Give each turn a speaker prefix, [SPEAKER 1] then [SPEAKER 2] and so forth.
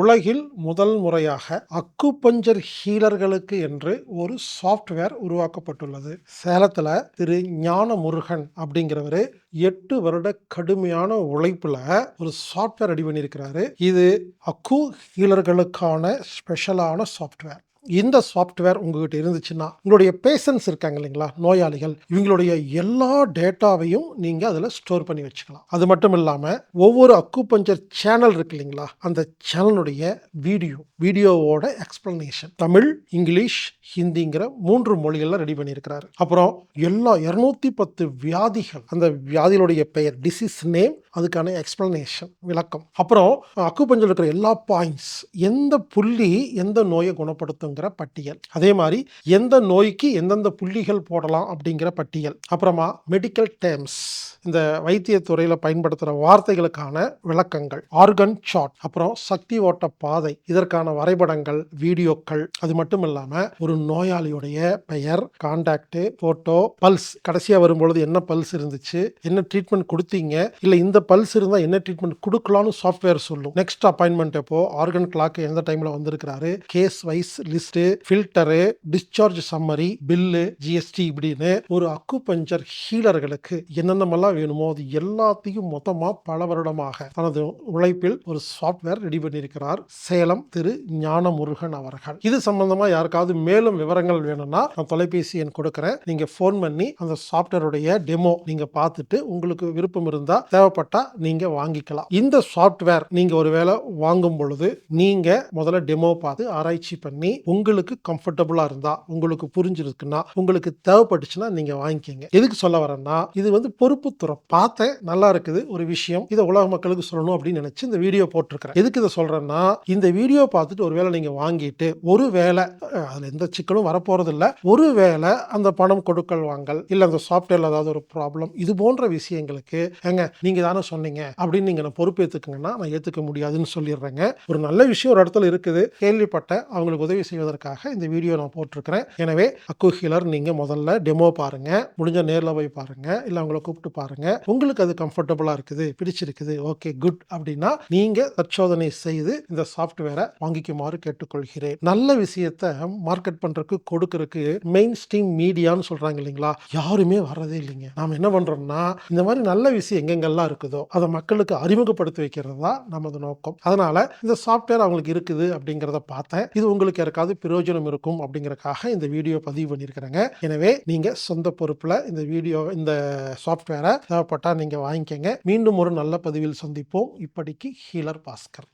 [SPEAKER 1] உலகில் முதல் முறையாக அக்குபஞ்சர் ஹீலர்களுக்கு என்று ஒரு சாஃப்ட்வேர் உருவாக்கப்பட்டுள்ளது. சேலத்தில் திரு ஞான முருகன் அப்படிங்கிறவர் எட்டு வருட கடுமையான உழைப்புல ஒரு சாஃப்ட்வேர் ரெடி பண்ணியிருக்கிறாரு. இது அக்கு ஹீலர்களுக்கான ஸ்பெஷலான சாஃப்ட்வேர் இந்த சாஃப்ட்வேர் உங்ககிட்ட இருந்துச்சுன்னா உங்களுடைய பேஷன்ஸ் இருக்காங்க இல்லைங்களா நோயாளிகள் இவங்களுடைய எல்லா டேட்டாவையும் நீங்கள் அதில் ஸ்டோர் பண்ணி வச்சுக்கலாம். அது மட்டும் இல்லாமல் ஒவ்வொரு அக்குபஞ்சர் சேனல் இருக்கு இல்லைங்களா அந்த சேனலுடைய வீடியோ வீடியோவோட எக்ஸ்பிளனேஷன் தமிழ் இங்கிலீஷ் ஹிந்திங்கிற மூன்று மொழிகளில் ரெடி பண்ணியிருக்கிறாரு. அப்புறம் எல்லா இரநூத்தி பத்து வியாதிகள் அந்த வியாதிகளுடைய பெயர் டிசீஸ் நேம் அதுக்கான எக்ஸ்ப்ளனேஷன் விளக்கம். அப்புறம் அக்குபஞ்சர் இருக்கிற எல்லா பாயிண்ட்ஸ் எந்த புள்ளி எந்த நோயை குணப்படுத்துங்கிற பட்டியல். அதே மாதிரி எந்த நோய்க்கு எந்தெந்த புள்ளிகள் போடலாம் அப்படிங்கிற பட்டியல். அப்புறமா மெடிக்கல் டேர்ம்ஸ் இந்த வைத்தியத்துறையில் பயன்படுத்துகிற வார்த்தைகளுக்கான விளக்கங்கள். ஆர்கன் ஷாட் அப்புறம் சக்தி ஓட்ட பாதை இதற்கான வரைபடங்கள் வீடியோக்கள். அது மட்டும் இல்லாமல் ஒரு நோயாளியுடைய பெயர் கான்டாக்டு போட்டோ பல்ஸ் கடைசியாக வரும்பொழுது என்ன பல்ஸ் இருந்துச்சு என்ன ட்ரீட்மெண்ட் கொடுத்தீங்க இல்லை இந்த பல்ஸ் இருந்தால் என்ன ட்ரீட்மெண்ட் கொடுக்கலாம்னு சாஃப்ட்வேர் சொல்லும். நெக்ஸ்ட் அப்பாயின்மெண்ட் எப்போ? ஆர்கன் கிளாக் எந்த டைமில் வந்திருக்கிறாரு? Case wise list filter discharge summary bill GST இப்படின்னு ஒரு அக்குபஞ்சர் ஹீலர்களுக்கு என்னென்னமெல்லாம் வேணுமோ அது எல்லாத்தையும் மொத்தமாக பல வருடமாக தனது உழைப்பில் ஒரு சாஃப்ட்வேர் ரெடி பண்ணியிருக்கிறார். சேலம் திரு ஞானமுருகன் அவர்கள். இது சம்பந்தமா யாருக்காவது மேலும் விவரங்கள் வேணும்னா நான் தொலைபேசி எண் கொடுக்குறேன். நீங்க ஃபோன் பண்ணி அந்த சாஃப்ட்வேருடைய டெமோ நீங்க பார்த்துட்டு உங்களுக்கு விருப்பம் இருந்தா தேவைப்பட்டா நீங்க வாங்கிக்கலாம். இந்த சாஃப்ட்வேர் நீங்க ஒருவேளை வாங்கும் பொழுது நீங்க முதல்ல டெமோ பார்த்து ஆராய்ச்சி பண்ணி உங்களுக்கு கம்ஃபர்டபுளா இருந்தா உங்களுக்கு புரிஞ்சிருக்குன்னா உங்களுக்கு தேவைப்பட்டுச்சுன்னா நீங்க வாங்கிக்கோங்க. எதுக்கு சொல்ல வரேன்னா இது வந்து பொறுப்பு பொறுப்புத்துறை பார்த்தேன் நல்லா இருக்குது ஒரு விஷயம் இதை உலக மக்களுக்கு சொல்லணும் அப்படின்னு நினைச்சு இந்த வீடியோ போட்டிருக்கிறேன். எதுக்கு இதை சொல்றேன்னா இந்த வீடியோ பார்த்துட்டு ஒருவேளை நீங்க வாங்கிட்டு ஒரு வேலை அதுல எந்த சிக்கலும் வரப்போறது ஒரு வேலை அந்த பணம் கொடுக்கல் வாங்கல் இல்ல அந்த சாஃப்ட்வேர்ல ஏதாவது ஒரு ப்ராப்ளம் இது போன்ற விஷயங்களுக்கு ஏங்க நீங்க தானே சொன்னீங்க அப்படின்னு நீங்க நான் பொறுப்பேற்றுக்குங்கன்னா நான் ஏத்துக்க முடியாதுன்னு சொல்லிடுறேங்க. ஒரு நல்ல விஷயம் ஒரு இடத்துல இருக்குது. கேள்விப்பட்ட அவங்களுக்கு உதவி செய்வதற்காக இந்த வீடியோ நான் போட்டிருக்கிறேன். எனவே அக்கு ஹீலர் நீங்க முதல்ல டெமோ பாருங்க. முடிஞ்ச நேரில் போய் பாருங்க. இல்லை அவங்கள கூப்பிட்டு பாருங்க. உங்களுக்கு அது கம்ஃபர்டபுளா இருக்குது பிடிச்சிருக்குது ஓகே குட் அப்படின்னா நீங்க பரிசோதனை செய்து இந்த சாஃப்ட்வேரை வாங்கிக்குமாறு கேட்டுக்கொள்கிறேன். நல்ல விஷயத்த மார்க்கெட் பண்றதுக்கு கொடுக்கறதுக்கு மெயின் ஸ்ட்ரீம் மீடியான்னு சொல்றாங்க இல்லைங்களா? யாருமே வர்றதே இல்லைங்க. நாம என்ன பண்றோம்னா இந்த மாதிரி நல்ல விஷயம் எங்கெங்கெல்லாம் இருக்குதோ அதை மக்களுக்கு அறிமுகப்படுத்தி வைக்கிறது தான் நமது நோக்கம். அதனால இந்த சாஃப்ட்வேர் அவங்களுக்கு இருக்குது அப்படிங்கிறத பார்த்தேன். இது உங்களுக்கு யாருக்காவது பிரயோஜனம் இருக்கும் அப்படிங்கறக்காக இந்த வீடியோ பதிவு பண்ணியிருக்கிறேங்க. எனவே நீங்க சொந்த பொறுப்புல இந்த வீடியோ இந்த சாஃப்ட்வேரை தேவைப்பட்டால் நீங்கள் வாங்கிக்கங்க. மீண்டும் ஒரு நல்ல பதிவில் சந்திப்போம். இப்படிக்கு ஹீலர் பாஸ்கர்.